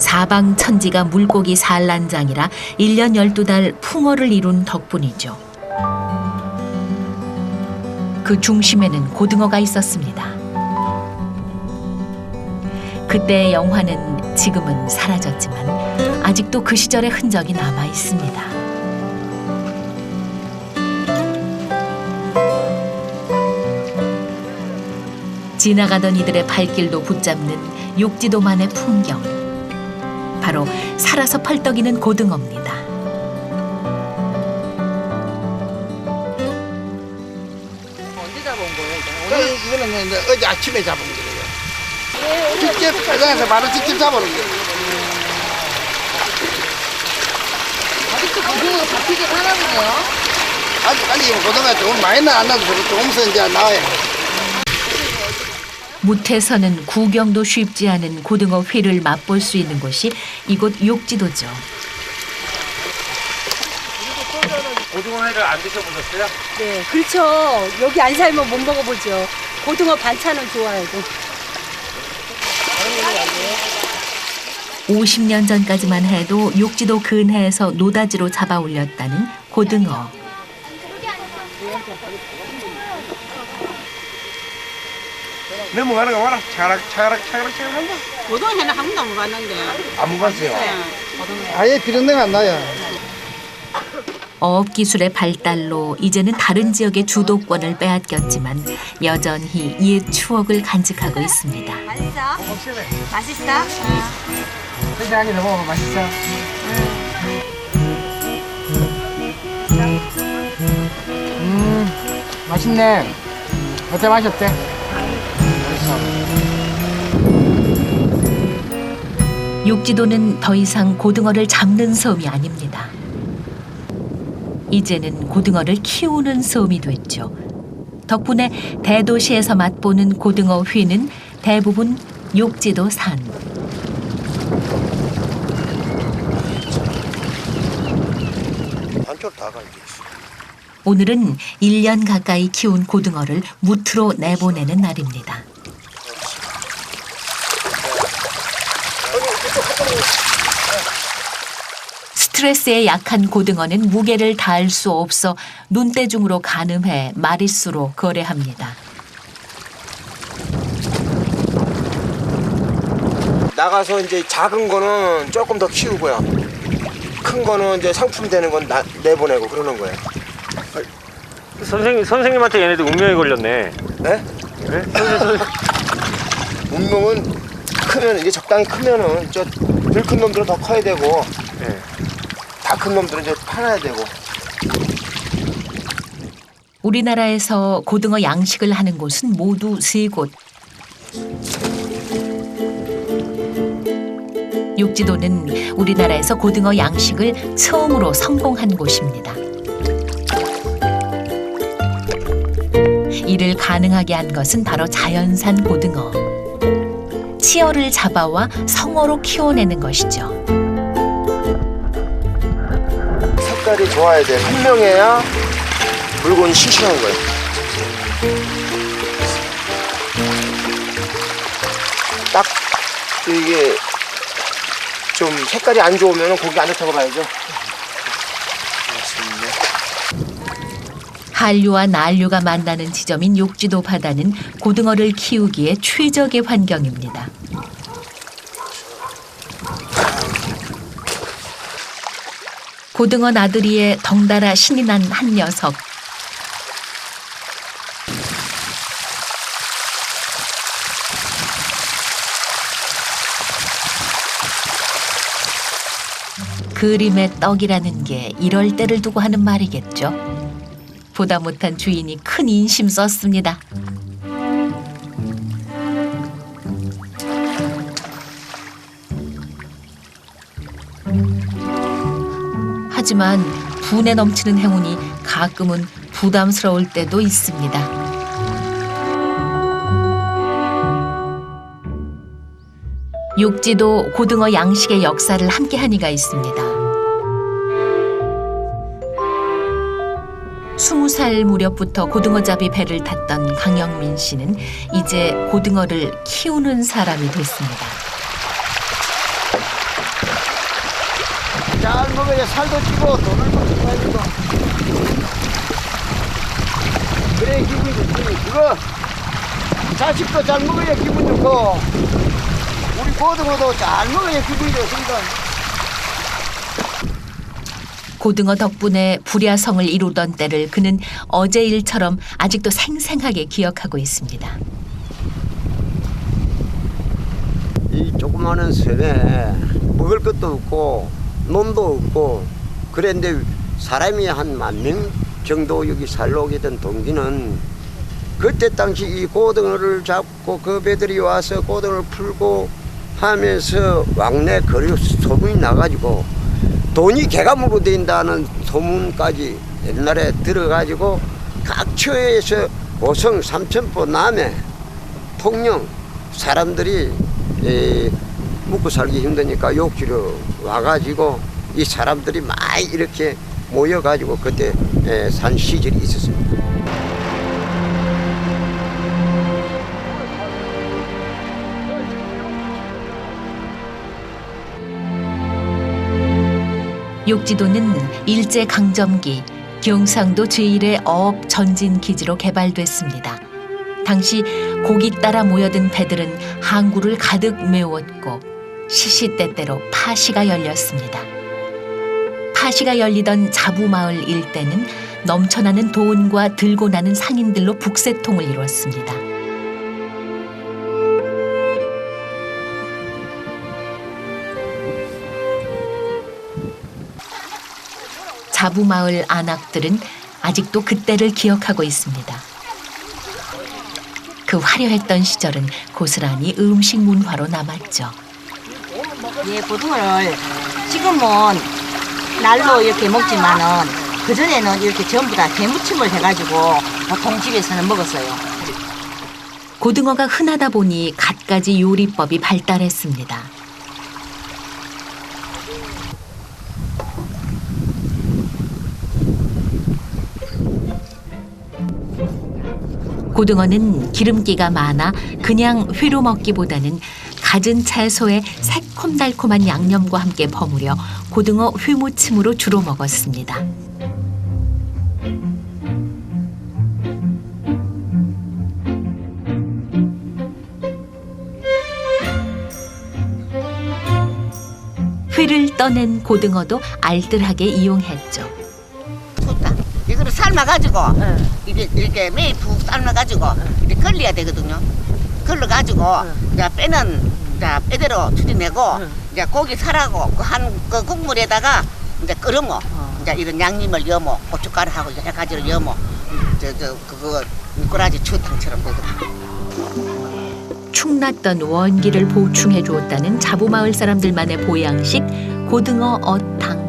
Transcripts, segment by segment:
사방 천지가 물고기 산란장이라 1년 12달 풍어를 이룬 덕분이죠. 그 중심에는 고등어가 있었습니다. 그때의 영화는 지금은 사라졌지만 아직도 그 시절의 흔적이 남아 있습니다. 지나가던 이들의 발길도 붙잡는 욕지도만의 풍경. 바로 살아서 펄떡이는 고등어입니다. 언제 잡아온 거예요? 이거? 그, 이거는 이제 어제 아침에 잡은 거예요. 직접 가장에서 바로 직접 잡아놓은 거예요. 아직도 고등어 잡히긴 하나 보네요. 아직까지 고등어 조금 많이 나왔나도 조금서 이제 나와요. 무태서는 구경도 쉽지 않은 고등어 회를 맛볼 수 있는 곳이 이곳 욕지도죠. 고등어 회를 안 드셔보셨어요? 네, 그렇죠. 여기 안 살면 못 먹어보죠. 고등어 반찬은 좋아요. 50년 전까지만 해도 욕지도 근해에서 노다지로 잡아 올렸다는 고등어. 넘어가는 거 봐라. 차락, 차락, 차락, 차락 한다. 고등어회는 한 번도 안 봤는데. 안 먹었어요. 아예 비린내가 안 나요. 어업 기술의 발달로 이제는 다른 지역의 주도권을 빼앗겼지만 여전히 옛 추억을 간직하고 있습니다. 맛있어? 맛있어? 한개 먹으면 맛있어. 음, 맛있네. 어때 맛이 어때? 욕지도는 더 이상 고등어를 잡는 섬이 아닙니다. 이제는 고등어를 키우는 섬이 됐죠. 덕분에 대도시에서 맛보는 고등어 회는 대부분 욕지도 산. 다 갈게. 오늘은 1년 가까이 키운 고등어를 무트로 내보내는 날입니다. 스트레스에 약한 고등어는 무게를 다할 수 없어 눈대중으로 가늠해 마리수로 거래합니다. 나가서 이제 작은 거는 조금 더 키우고요. 큰 거는 이제 상품 되는 건 나, 내보내고 그러는 거예요. 선생님, 선생님한테 얘네들 운명이 걸렸네. 네? 선생님, 선생님. 운명은 크면 이게 적당히 크면은 저 덜 큰 놈들은 더 커야 되고 네. 다큰 놈들은 이제 팔아야 되고 우리나라에서 고등어 양식을 하는 곳은 모두 세 곳. 육지도는 우리나라에서 고등어 양식을 처음으로 성공한 곳입니다. 이를 가능하게 한 것은 바로 자연산 고등어. 치어를 잡아와 성어로 키워내는 것이죠. 색깔이 좋아야 돼. 선명해야 물건이 싱싱한 거예요. 딱 이게 좀 색깔이 안 좋으면 고기 안 좋다고 봐야죠. 한류와 난류가 만나는 지점인 욕지도 바다는 고등어를 키우기에 최적의 환경입니다. 고등어 나들이에 덩달아 신이 난 한 녀석. 그림의 떡이라는 게 이럴 때를 두고 하는 말이겠죠. 보다 못한 주인이 큰 인심 썼습니다. 하지만 분에 넘치는 행운이 가끔은 부담스러울 때도 있습니다. 육지도 고등어 양식의 역사를 함께한 이가 있습니다. 스무 살 무렵부터 고등어잡이 배를 탔던 강영민 씨는 이제 고등어를 키우는 사람이 됐습니다. 먹어야 살도 찌고 돈을 벌고 그래 기분이 좋지 그거. 자식도 잘 먹어야 기분 좋고. 우리 고등어도 잘 먹어야 기분이 좋습니다 고등어 덕분에 불야성을 이루던 때를 그는 어제 일처럼 아직도 생생하게 기억하고 있습니다. 이 조그마한 섬에 먹을 것도 없고 놈도 없고 그랬는데 사람이 한 만 명 정도 여기 살러 오게 된 동기는 그때 당시 이 고등어를 잡고 그 배들이 와서 고등어를 풀고 하면서 왕래 거리 소문이 나가지고 돈이 개가 물고 된다는 소문까지 옛날에 들어가지고 각 처에서 고성 삼천포 남해 통영 사람들이 에, 먹고 살기 힘드니까 욕지로 와가지고 이 사람들이 많이 이렇게 모여가지고 그때 에, 산 시절이 있었습니다. 욕지도는 일제 강점기 경상도 제1의 어업 전진 기지로 개발됐습니다. 당시 고기 따라 모여든 배들은 항구를 가득 메웠고 시시때때로 파시가 열렸습니다. 파시가 열리던 자부마을 일대는 넘쳐나는 돈과 들고 나는 상인들로 북새통을 이루었습니다. 자부마을 안악들은 아직도 그때를 기억하고 있습니다. 그 화려했던 시절은 고스란히 음식 문화로 남았죠. 예, 고등어를 지금은 날로 이렇게 먹지만은 그 전에는 이렇게 전부 다 게무침을 해가지고 보통 집에서는 먹었어요. 고등어가 흔하다 보니 갖가지 요리법이 발달했습니다. 고등어는 기름기가 많아 그냥 회로 먹기보다는 갖은 채소에 새콤달콤한 양념과 함께 버무려 고등어 회무침으로 주로 먹었습니다. 회를 떠낸 고등어도 알뜰하게 이용했죠. 삶아가지고 이게 이렇게 매일 푹 삶아가지고 이렇게 걸려야 되거든요. 걸러가지고 이제 빼는 이제 빼대로 추려내고 이제 고기 살하고 그 한 그 국물에다가 이제 끓으모 이제 이런 양념을 여모 고춧가루하고 여러 가지를 여모 저저 그거 미꾸라지 추탕처럼 되거든. 축났던 원기를 보충해 주었다는 자부마을 사람들만의 보양식 고등어 어탕.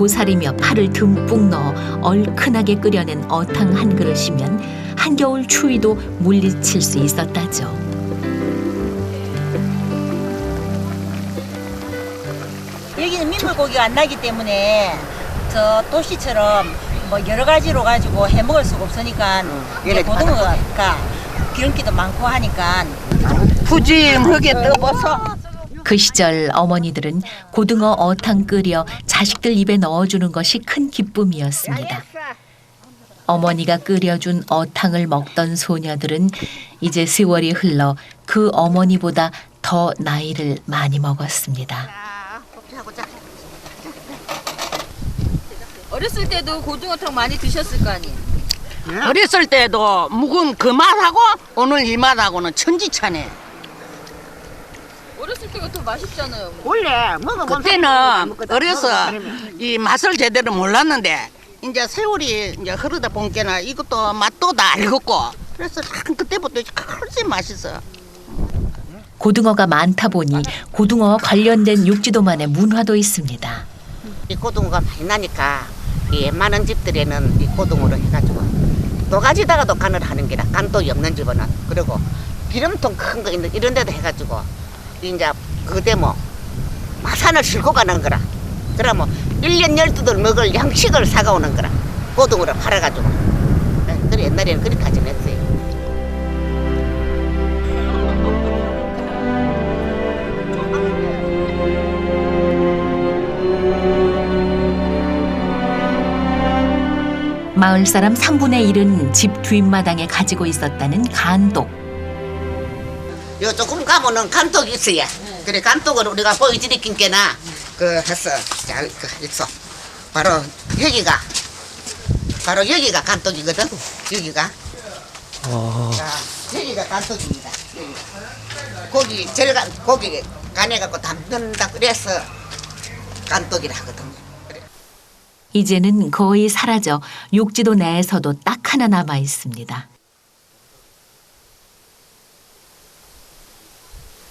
고사리며 파를 듬뿍 넣어 얼큰하게 끓여낸 어탕 한 그릇이면 한겨울 추위도 물리칠 수 있었다죠. 여기는 민물고기가 안 나기 때문에 저 도시처럼 뭐 여러 가지로 가지고 해 먹을 수가 없으니까 이제 얘네 고등어가 기름기도 많고 하니까 푸짐하게 떠봐서 그 시절 어머니들은 고등어 어탕 끓여 자식들 입에 넣어주는 것이 큰 기쁨이었습니다. 어머니가 끓여준 어탕을 먹던 소녀들은 이제 세월이 흘러 그 어머니보다 더 나이를 많이 먹었습니다. 어렸을 때도 고등어탕 많이 드셨을 거 아니에요? 어렸을 때도 묵은 그 맛하고 오늘 이 맛하고는 천지차네. 때가 더 맛있잖아요. 원래 그때는 어려서 이 맛을 제대로 몰랐는데 이제 세월이 이제 흐르다 보니까 이것도 맛도 다 알겠고 그래서 참 그때부터 훨씬 맛있어. 고등어가 많다 보니 고등어와 관련된 육지도만의 문화도 있습니다. 이 고등어가 많이 나니까 이 웬만한 집들에는 이 고등어로 해가지고 노가지다가도 간을 하는 게라 간도 없는 집은 그리고 기름통 큰 거 있는 이런 데도 해가지고 이제 그대 뭐 마산을 싣고 가는 거라. 그러면 일년 열두들 먹을 양식을 사가오는 거라. 고등으로 팔아가지고. 네, 그래, 옛날에는 그렇게 하지 않았어요. 마을 사람 3분의 1은 집 뒷마당에 가지고 있었다는 간독. 요 조금 가면은 간독이 있어요. 그래 간독을 우리가 보여드리긴 게나 그 해서 잘그 있어. 바로 여기가 바로 여기가 간독이거든. 여기가. 자, 여기가 간독입니다. 여기가. 고기 절간 고기 간에 갖고 담는다 그래서 간독이라 하거든. 그래. 이제는 거의 사라져 욕지도 내에서도 딱 하나 남아 있습니다.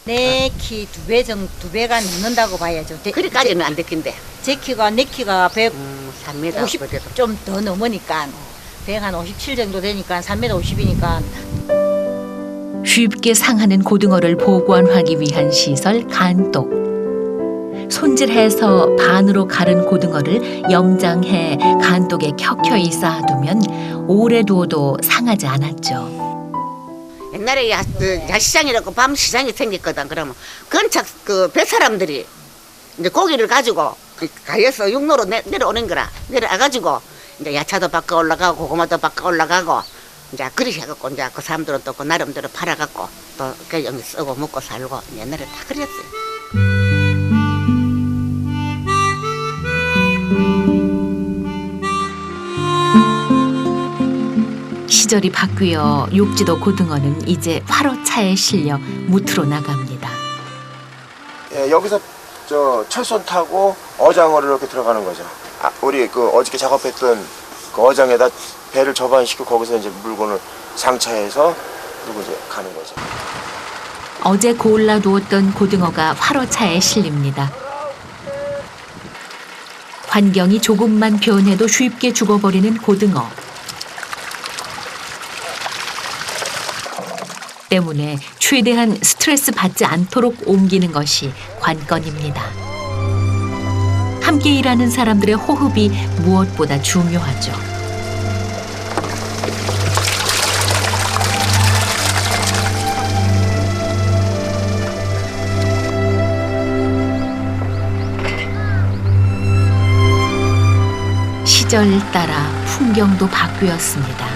내 키 두 배정두 배가 넘는다고 봐야죠. 제, 그리까지는 안 됐긴데. 제 키가 내 키가 150 음, 3m 그래도. 좀 더 넘으니까 157 정도 되니까 3m 50이니까 쉽게 상하는 고등어를 보관하기 위한 시설 간독. 손질해서 반으로 가른 고등어를 염장해 간독에 켜켜이 쌓아두면 오래 두어도 상하지 않았죠. 옛날에 야, 그 야시장이라고 밤 시장이 생겼거든. 그러면 근처 그 뱃사람들이 이제 고기를 가지고 그 가에서 육로로 내, 내려오는 거라. 내려와가지고 이제 야차도 바꿔 올라가고 고구마도 바꿔 올라가고 이제 그리 해갖고 이제 그 사람들은 또 그 나름대로 팔아갖고 또 그 여기 쓰고 먹고 살고 옛날에 다 그랬어요. 시절이 바뀌어 욕지도 고등어는 이제 화로차에 실려 무트로 나갑니다. 예, 여기서 저 철선 타고 어장으로 이렇게 들어가는 거죠. 아, 우리 그 어저께 작업했던 그 어장에다 배를 접안시키고 거기서 이제 물건을 상차해서 그리고 이제 가는 거죠. 어제 골라두었던 고등어가 화로차에 실립니다. 환경이 조금만 변해도 쉽게 죽어버리는 고등어. 때문에 최대한 스트레스 받지 않도록 옮기는 것이 관건입니다. 함께 일하는 사람들의 호흡이 무엇보다 중요하죠. 시절 따라 풍경도 바뀌었습니다.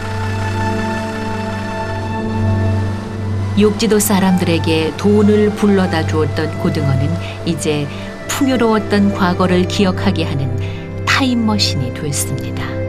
욕지도 사람들에게 돈을 불러다 주었던 고등어는 이제 풍요로웠던 과거를 기억하게 하는 타임머신이 됐습니다.